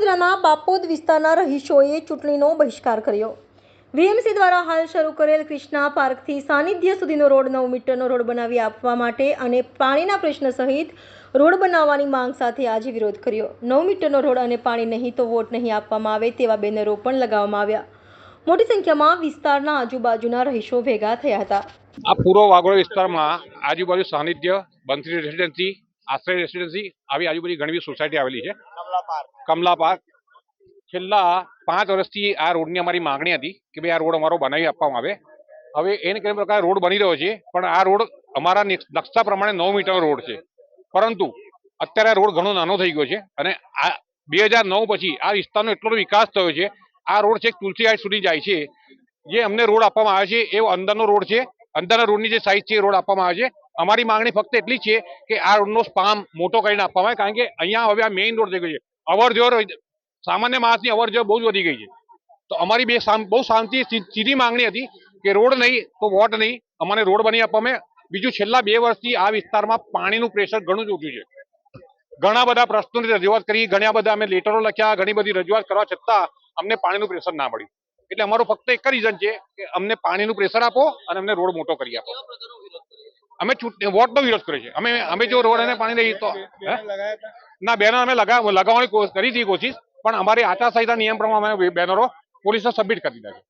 વિસ્તારમાં બાપોદ વિસ્તારના રહીશોએ ચૂંટણીનો બહિષ્કાર કર્યો. વીએમસી દ્વારા હાલ શરૂ કરેલ ક્રિષ્ના પાર્કથી સાનિધ્ય સુધીનો રોડ નવ મીટરનો રોડ બનાવી આપવા માટે અને પાણીના પ્રશ્ન સહિત રોડ બનાવવાની માંગ સાથે આજે વિરોધ કર્યો. નવ મીટરનો રોડ અને પાણી નહીં તો વોટ નહીં આપવામાં આવે તેવા બેનરો પણ લગાવવામાં આવ્યા. મોટી સંખ્યામાં વિસ્તારના આજુબાજુના રહીશો ભેગા થયા હતા. આ પૂર્વ વાગોળ વિસ્તારમાં આજુબાજુ સાનિધ્ય બંસરી રેસિડેન્સી આશ્રય રેસિડેન્સી આવી આજુબાજુ ઘણી બધી સોસાયટી આવેલી છે. કમલા પાર્ક. છેલ્લા પાંચ વર્ષથી આ રોડની અમારી માંગણી હતી કે ભાઈ આ રોડ અમારો બનાવી આપવામાં આવે. હવે એને કઈ પ્રકાર રોડ બની રહ્યો છે પણ આ રોડ અમારા નિક- નકશા પ્રમાણે નવ મીટરનો રોડ છે. પરંતુ અત્યારે આ રોડ ઘણો નાનો થઈ ગયો છે અને આ બે હજાર નવ પછી આ વિસ્તારનો એટલો વિકાસ થયો છે આ રોડ છે તુલસી હાઈટ સુધી જાય છે. જે અમને રોડ આપવામાં આવે છે એવો અંદરનો રોડ છે. અંદરના રોડની જે સાઈઝ છે એ રોડ આપવામાં આવે છે. અમારી માંગણી ફક્ત એટલી છે કે આ રોડનો સ્પામ મોટો કરીને આપવામાં કારણ કે અહીંયા હવે આ મેઇન રોડ થઈ ગયો છે. અવરજવર સામાન્ય માણસની અવરજવર બહુ જ વધી ગઈ છે. તો અમારી બે બહુ શાંતિ સીધી માંગણી હતી કે રોડ નહીં તો વોટ નહીં અમને રોડ બની આપવામાં. બીજું છેલ્લા બે વર્ષથી આ વિસ્તારમાં પાણીનું પ્રેશર ઘણું જ ઓછું છે. ઘણા બધા પ્રશ્નોની રજૂઆત કરી, ઘણા બધા અમે લેટરો લખ્યા, ઘણી બધી રજૂઆત કરવા છતાં અમને પાણીનું પ્રેશર ના મળ્યું. એટલે અમારું ફક્ત એક રીઝન છે કે અમને પાણીનું પ્રેશર આપો અને અમને રોડ મોટો કરી આપો. અમે વોટ વોટનો વિરોધ કર્યો છે અમે અમે જો રોડ અને પાણી નહીં તો ના બેનર અમે લગા લગાવવાની કરી હતી કોશિશ પણ અમારી આચારસંહિતા નિયમ પ્રમાણે અમે બેનરો પોલીસને સબમિટ કરી દીધા છે.